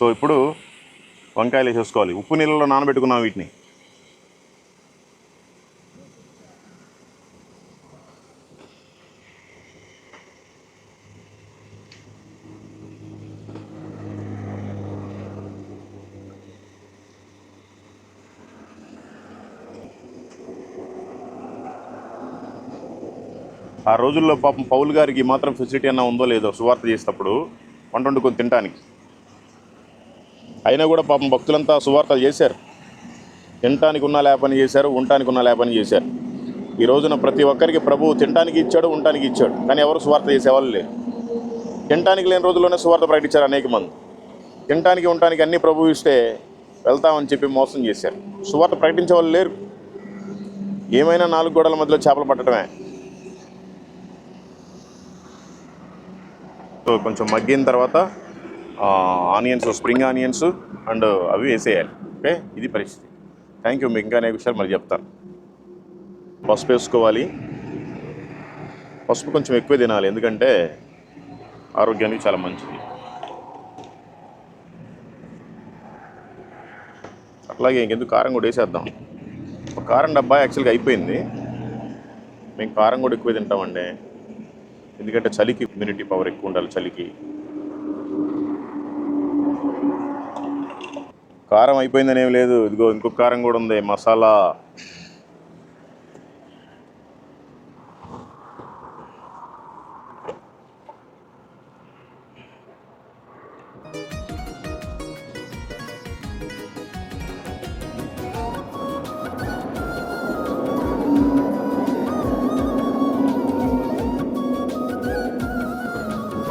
So ఇప్పుడు వంకాయలు వేసేసుకోవాలి. ఉప్పు నీళ్ళలో నానబెట్టుకున్నాం వీటిని. ఆ రోజుల్లో పాపం పౌల్ గారికి మాత్రం ఫెసిలిటీ అన్నా ఉందో లేదో సువార్త చేసేటప్పుడు వంట వండుకొని తినడానికి అయినా కూడా పాపం భక్తులంతా సువార్తలు చేశారు. తినటానికి ఉన్న లేపని చేశారు ఉండటానికి ఉన్న లేపని చేశారు. ఈ రోజున ప్రతి ఒక్కరికి ప్రభువు తినటానికి ఇచ్చాడు ఉండటానికి ఇచ్చాడు. కానీ ఎవరు సువార్త చేసేవాళ్ళు లేరు. తినటానికి లేని రోజుల్లోనే సువార్త ప్రకటించారు అనేక మంది. తినటానికి ఉండటానికి అన్ని ప్రభువు ఇస్తే వెళ్తామని చెప్పి మోసం చేశారు. సువార్త ప్రకటించే వాళ్ళు లేరు. ఏమైనా నాలుగు గోడల మధ్యలో చేపలు పట్టడమే. సో కొంచెం మగ్గిన తర్వాత ఆనియన్స్ స్ప్రింగ్ ఆనియన్స్ అండ్ అవి వేసేయాలి. ఓకే? ఇది పరిస్థితి. థ్యాంక్ యూ మీకు ఇంకా అనేక విషయాలు మరి చెప్తాను. పసుపు వేసుకోవాలి. పసుపు కొంచెం ఎక్కువ తినాలి. ఎందుకంటే ఆరోగ్యానికి చాలా మంచిది. అట్లాగే ఇంకెందుకు? కారం కూడా వేసేద్దాం. ఒక కారం డబ్బా యాక్చువల్గా అయిపోయింది. మేము కారం కూడా ఎక్కువ తింటామండి. ఎందుకంటే చలికి ఇమ్యూనిటీ పవర్ ఎక్కువ ఉండాలి చలికి. కారం అయిపోయిందని ఏం లేదు. ఇదిగో ఇంకొక కారం కూడా ఉంది. మసాలా.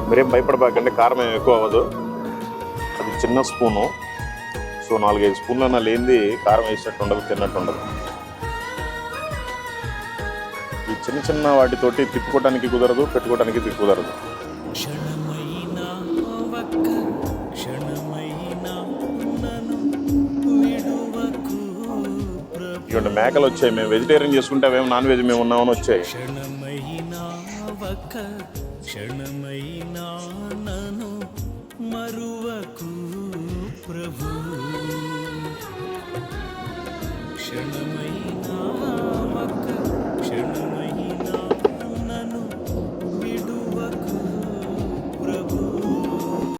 మీరేం భయపడబాకండి కారం ఏం ఎక్కువ అవ్వదు. అది చిన్న స్పూను. సో నాలుగైదు స్పూన్లన్నా లేనిది కారం వేసినట్టు ఉండదు తిన్నట్టు ఉండదు. ఈ చిన్న చిన్న వాటితోటి తిప్పుకోవడానికి కుదరదు పెట్టుకోవడానికి కుదరదు. ఇటువంటి మేకలు వచ్చాయి మేము వెజిటేరియన్ చేసుకుంటే అవేమో నాన్ వెజ్ మేము ఉన్నామని వచ్చాయి. ക്ഷണമൈ